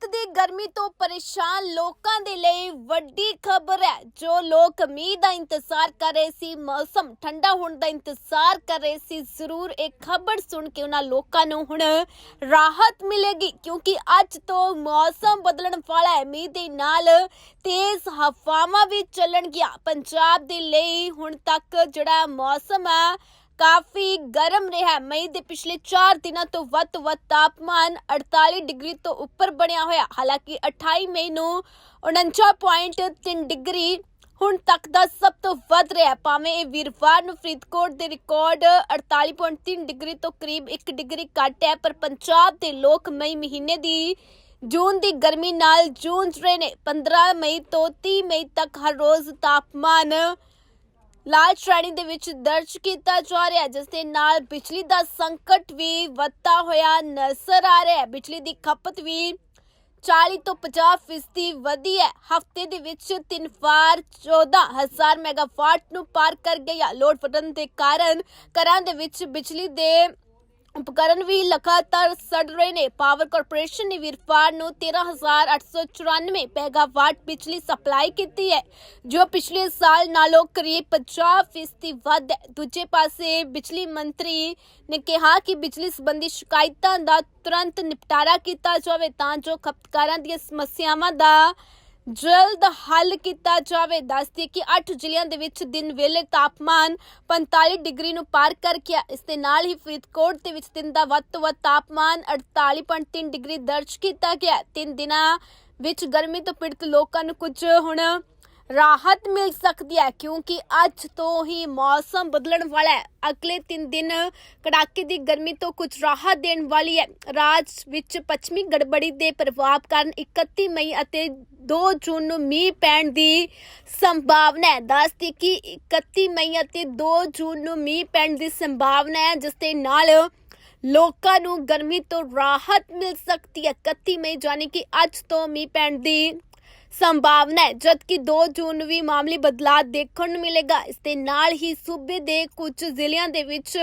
ਅੱਤ ਦੀ ਗਰਮੀ ਤੋਂ ਪਰੇਸ਼ਾਨ ਲੋਕਾਂ ਦੇ ਲਈ ਵੱਡੀ ਖਬਰ ਹੈ। ਜੋ ਲੋਕ ਮੀਂਹ ਦਾ ਇੰਤਜ਼ਾਰ ਕਰ ਰਹੇ ਸੀ, ਮੌਸਮ ਠੰਡਾ ਹੋਣ ਦਾ ਇੰਤਜ਼ਾਰ ਕਰ ਰਹੇ ਸੀ, ਜ਼ਰੂਰ ਇਹ ਖਬਰ ਸੁਣ ਕੇ ਉਹਨਾਂ ਲੋਕਾਂ ਨੂੰ ਹੁਣ ਰਾਹਤ ਮਿਲੇਗੀ, ਕਿਉਂਕਿ ਅੱਜ ਤੋਂ ਮੌਸਮ ਬਦਲਣ ਵਾਲਾ ਹੈ। ਮੀਂਹ ਦੇ ਨਾਲ ਤੇਜ਼ ਹਵਾਵਾਂ ਵੀ ਚੱਲਣਗੀਆਂ। ਪੰਜਾਬ ਦੇ ਲਈ ਹੁਣ ਤੱਕ ਜਿਹੜਾ ਮੌਸਮ ਹੈ ਕਾਫੀ ਗਰਮ ਰਿਹਾ। ਮਈ ਦੇ ਪਿਛਲੇ 4 ਦਿਨਾਂ ਤੋਂ ਵੱਧ ਤੋਂ ਵੱਧ ਤਾਪਮਾਨ 48 ਡਿਗਰੀ ਤੋਂ ਉੱਪਰ ਬਣਿਆ ਹੋਇਆ। ਹਾਲਾਂਕਿ 28 ਮਈ ਨੂੰ 49.3 ਡਿਗਰੀ ਹੁਣ ਤੱਕ ਦਾ ਸਭ ਤੋਂ ਵੱਧ ਰਿਹਾ। ਭਾਵੇਂ ਇਹ ਵੀਰਵਾਰ ਨੂੰ ਫਰੀਦਕੋਟ ਦੇ ਰਿਕਾਰਡ 48.3 ਡਿਗਰੀ ਤੋਂ ਕਰੀਬ 1 ਡਿਗਰੀ ਘੱਟ ਹੈ, ਪਰ ਪੰਜਾਬ ਦੇ ਲੋਕ ਮਈ ਮਹੀਨੇ ਦੀ ਜੂਨ ਦੀ ਗਰਮੀ ਨਾਲ ਜੂਝ ਰਹੇ ਨੇ। 15 ਮਈ ਤੋਂ 30 ਮਈ ਤੱਕ ਹਰ ਰੋਜ਼ ਤਾਪਮਾਨ ਲਾਲ ਸ਼੍ਰੇਣੀ ਦੇ ਵਿੱਚ ਦਰਜ ਕੀਤਾ ਜਾ ਰਿਹਾ ਜਿਸ ਦੇ ਨਾਲ ਬਿਜਲੀ ਦਾ ਸੰਕਟ ਵੀ ਵੱਧਦਾ ਹੋਇਆ ਨਜ਼ਰ ਆ ਰਿਹਾ ਹੈ। ਬਿਜਲੀ ਦੀ ਖਪਤ ਵੀ 40 ਤੋਂ 50 ਫੀਸਦੀ ਵਧੀ ਹੈ। ਹਫ਼ਤੇ ਦੇ ਵਿੱਚ ਤਿੰਨ ਵਾਰ 14000 ਮੈਗਾਵਾਟ ਨੂੰ ਪਾਰ ਕਰ ਗਈ ਹੈ ਲੋਡ ਵਧਣ ਦੇ ਕਾਰਨ ਘਰਾਂ ਦੇ ਵਿੱਚ ਬਿਜਲੀ ਦੇ ਉਪਕਰਨ ਵੀ ਲਗਾਤਾਰ ਸੜ ਰਹੇ ਨੇ। ਪਾਵਰ ਕਾਰਪੋਰੇਸ਼ਨ ਨੇ ਵੀਰਵਾਰ ਨੂੰ 13894 ਮੈਗਾਵਾਟ ਬਿਜਲੀ ਸਪਲਾਈ ਕੀਤੀ ਹੈ, ਜੋ ਪਿਛਲੇ ਸਾਲ ਨਾਲੋਂ ਕਰੀਬ 50% ਫੀਸਦੀ ਵੱਧ ਹੈ। ਦੂਜੇ ਪਾਸੇ ਬਿਜਲੀ ਮੰਤਰੀ ਨੇ ਕਿਹਾ ਕਿ ਬਿਜਲੀ ਸੰਬੰਧੀ ਸ਼ਿਕਾਇਤਾਂ ਦਾ ਤੁਰੰਤ ਨਿਪਟਾਰਾ ਕੀਤਾ ਜਾਵੇ ਤਾਂ ਜੋ ਖਪਤਕਾਰਾਂ ਦੀਆਂ ਸਮੱਸਿਆਵਾਂ ਦਾ ਜਲਦ ਹੱਲ ਕੀਤਾ ਜਾਵੇ। ਦੱਸਦੀ ਕਿ 8 ਜ਼ਿਲ੍ਹਿਆਂ ਦੇ ਵਿੱਚ ਦਿਨ ਵੇਲੇ ਤਾਪਮਾਨ 45 ਡਿਗਰੀ ਨੂੰ ਪਾਰ ਕਰ ਗਿਆ ਇਸ ਦੇ ਨਾਲ ਹੀ ਫਰੀਦਕੋਟ ਦੇ ਵਿੱਚ ਦਿਨ ਦਾ ਵੱਧ ਤੋਂ ਵੱਧ ਤਾਪਮਾਨ 48.3 ਡਿਗਰੀ ਦਰਜ ਕੀਤਾ ਗਿਆ। ਤਿੰਨ ਦਿਨਾਂ ਵਿੱਚ ਗਰਮੀ ਤੋਂ ਪੀੜਤ ਲੋਕਾਂ ਨੂੰ ਕੁਝ ਹੁਣ ਰਾਹਤ ਮਿਲ ਸਕਦੀ ਹੈ ਕਿਉਂਕਿ ਅੱਜ ਤੋਂ ਹੀ ਮੌਸਮ ਬਦਲਣ ਵਾਲਾ ਹੈ। ਅਗਲੇ 3 ਦਿਨ ਕੜਾਕੇ ਦੀ ਗਰਮੀ ਤੋਂ ਕੁਝ ਰਾਹਤ ਦੇਣ ਵਾਲੀ ਹੈ। ਰਾਜ ਵਿੱਚ ਪੱਛਮੀ ਗੜਬੜੀ ਦੇ ਪ੍ਰਭਾਵ ਕਾਰਨ 31 ਮਈ ਅਤੇ 2 ਜੂਨ ਨੂੰ ਮੀਂਹ ਪੈਣ ਦੀ ਸੰਭਾਵਨਾ ਹੈ। ਦੱਸਦੀ ਕਿ 31 ਮਈ ਅਤੇ 2 ਜੂਨ ਨੂੰ ਮੀਂਹ ਪੈਣ ਦੀ ਸੰਭਾਵਨਾ ਹੈ, ਜਿਸ ਦੇ ਨਾਲ ਲੋਕਾਂ ਨੂੰ ਗਰਮੀ ਤੋਂ ਰਾਹਤ ਮਿਲ ਸਕਦੀ ਹੈ। 31 ਮਈ ਜਾਨੀ ਕਿ ਅੱਜ ਤੋਂ ਮੀਂਹ ਪੈਣ ਦੀ ਸੰਭਾਵਨਾ ਹੈ। ਜਦਕਿ 2 ਜੂਨ ਨੂੰ ਵੀ ਮਾਮੂਲੀ ਬਦਲਾਅ ਦੇਖਣ ਨੂੰ ਮਿਲੇਗਾ, ਇਸ ਦੇ ਨਾਲ ਹੀ ਸੂਬੇ ਦੇ ਕੁਝ ਜ਼ਿਲ੍ਹਿਆਂ ਦੇ ਵਿੱਚ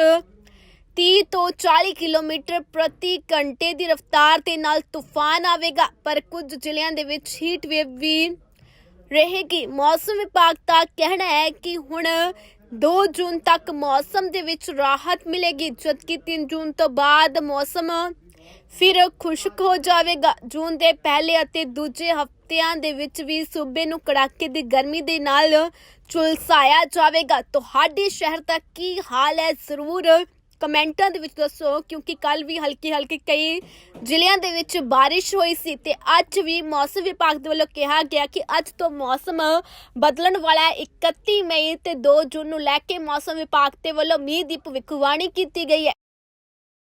30 ਤੋਂ 40 ਕਿਲੋਮੀਟਰ ਪ੍ਰਤੀ ਘੰਟੇ ਦੀ ਰਫ਼ਤਾਰ ਦੇ ਨਾਲ ਤੂਫਾਨ ਆਵੇਗਾ। ਪਰ ਕੁਝ ਜ਼ਿਲ੍ਹਿਆਂ ਦੇ ਵਿੱਚ ਹੀਟ ਵੇਵ ਵੀ ਰਹੇਗੀ। ਮੌਸਮ ਵਿਭਾਗ ਦਾ ਕਹਿਣਾ ਹੈ ਕਿ ਹੁਣ 2 ਜੂਨ ਤੱਕ ਮੌਸਮ ਦੇ ਵਿੱਚ ਰਾਹਤ ਮਿਲੇਗੀ, ਜਦਕਿ 3 ਜੂਨ ਤੋਂ ਬਾਅਦ ਮੌਸਮ ਫਿਰ ਖੁਸ਼ਕ ਹੋ ਜਾਵੇਗਾ। ਜੂਨ ਦੇ ਪਹਿਲੇ ਅਤੇ ਦੂਜੇ ਹਫ਼ਤਿਆਂ ਦੇ ਵਿੱਚ ਵੀ ਸੂਬੇ ਨੂੰ ਕੜਾਕੇ ਦੀ ਗਰਮੀ ਦੇ ਨਾਲ ਝੁਲਸਾਇਆ ਜਾਵੇਗਾ। ਤੁਹਾਡੇ ਸ਼ਹਿਰ ਦਾ ਕੀ ਹਾਲ ਹੈ? ਜ਼ਰੂਰ ਕਮੈਂਟਾਂ ਦੇ ਵਿੱਚ ਦੱਸੋ, ਕਿਉਂਕਿ ਕੱਲ ਵੀ ਹਲਕੀ ਹਲਕੀ ਕਈ ਜ਼ਿਲ੍ਹਿਆਂ ਦੇ ਵਿੱਚ ਬਾਰਿਸ਼ ਹੋਈ ਸੀ ਤੇ ਅੱਜ ਵੀ ਮੌਸਮ ਵਿਭਾਗ ਦੇ ਵੱਲੋਂ ਕਿਹਾ ਗਿਆ ਕਿ ਅੱਜ ਤੋਂ ਮੌਸਮ ਬਦਲਣ ਵਾਲਾ ਹੈ। 31 ਮਈ ਤੇ 2 ਜੂਨ ਨੂੰ ਲੈ ਕੇ ਮੌਸਮ ਵਿਭਾਗ ਦੇ ਵੱਲੋਂ ਮੀਂਹ ਦੀ ਭਵਿੱਖਬਾਣੀ ਕੀਤੀ ਗਈ ਹੈ।